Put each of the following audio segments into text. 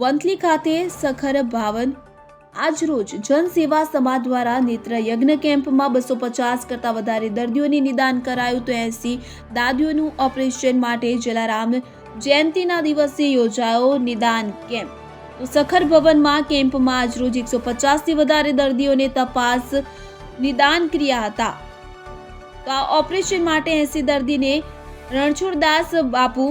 વંથલી ખાતે સખર ભાવન આજરોજ જનસેવા સમાજ દ્વારા નેત્ર યજ્ઞ કેમ્પમાં બસો પચાસ કરતાં વધારે દર્દીઓને નિદાન કરાયું તો એસી દાદીઓનું ઓપરેશન માટે જલારામ જયંતિના દિવસે યોજાયો નિદાન કેમ્પ. તો સખર ભવનમાં કેમ્પમાં આજરોજ એકસો પચાસથી વધારે દર્દીઓને તપાસ નિદાન ક્રિયા હતા. તો આ ઓપરેશન માટે એસી દર્દીને રણછોડદાસ બાપુ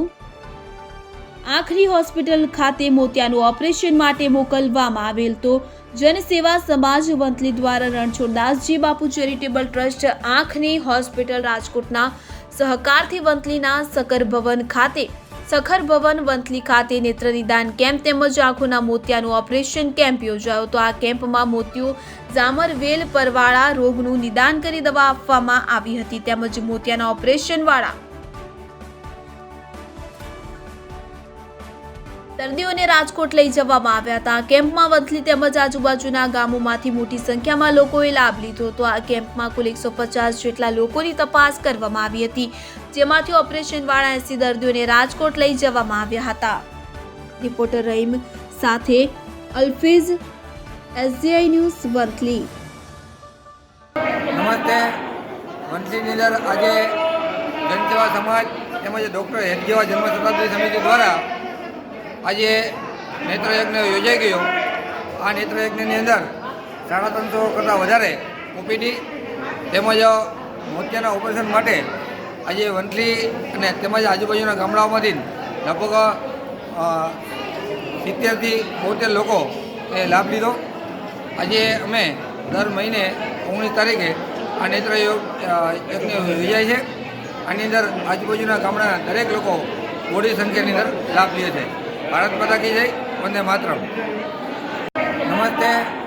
આખરી હોસ્પિટલ ખાતે મોતિયાનું ઓપરેશન માટે મોકલવામાં આવેલ તો જનસેવા સમાજ વંથલી દ્વારા રણછોડદાસજી બાપુ ચેરિટેબલ ટ્રસ્ટ આંખની હોસ્પિટલ રાજકોટના સહકારથી વંથલીના સકર ભવન ખાતે, સખર ભવન વંથલી ખાતે નેત્ર નિદાન કેમ્પ તેમજ આંખોના મોતિયાનું ઓપરેશન કેમ્પ યોજાયો તો આ કેમ્પમાં મોતિયો ઝામર વેલ પરવાળા રોગનું નિદાન કરી દવા આપવામાં આવી હતી તેમજ મોતિયાના ઓપરેશનવાળા દર્દીઓને રાજકોટ લઈ જવામાં આવ્યા હતા. કેમ્પમાં વંથલી તેમજ આજુબાજુના ગામોમાંથી મોટી સંખ્યામાં લોકોએ લાભ લીધો હતો. આ કેમ્પમાં કુલ એકસો પચાસ જેટલા લોકોની તપાસ કરવામાં આવી હતી, જેમાંથી ઓપરેશનવાળા એસી દર્દીઓને રાજકોટ લઈ જવામાં આવ્યા હતા. રિપોર્ટર રહીમ સાથે અલ્ફીઝ, એસજીઆઈ ન્યૂઝ વંથલી. નમસ્તે. વંથલીની અંદર આજે જનસેવા સમાજ તેમજ ડૉક્ટર હેતજેવા જન્મ સમિતિ દ્વારા આજે નેત્રયજ્ઞ યોજાઈ ગયો. આ નેત્રયજ્ઞની અંદર સાડા ત્રણસો કરતાં વધારે ઓપીડી તેમજ મોતિયાના ઓપરેશન માટે આજે વંથલી અને તેમજ આજુબાજુના ગામડાઓમાંથી લગભગ સિત્તેરથી બોતેર લોકો એ લાભ લીધો. આજે અમે દર મહિને ઓગણીસ તારીખે આ નેત્ર યજ્ઞ યોજાય છે. આની અંદર આજુબાજુના ગામડાના દરેક લોકો મોટી સંખ્યાની અંદર લાભ લે છે. ભારત પતાકી કી જય વંદે માતરમ. નમસ્તે.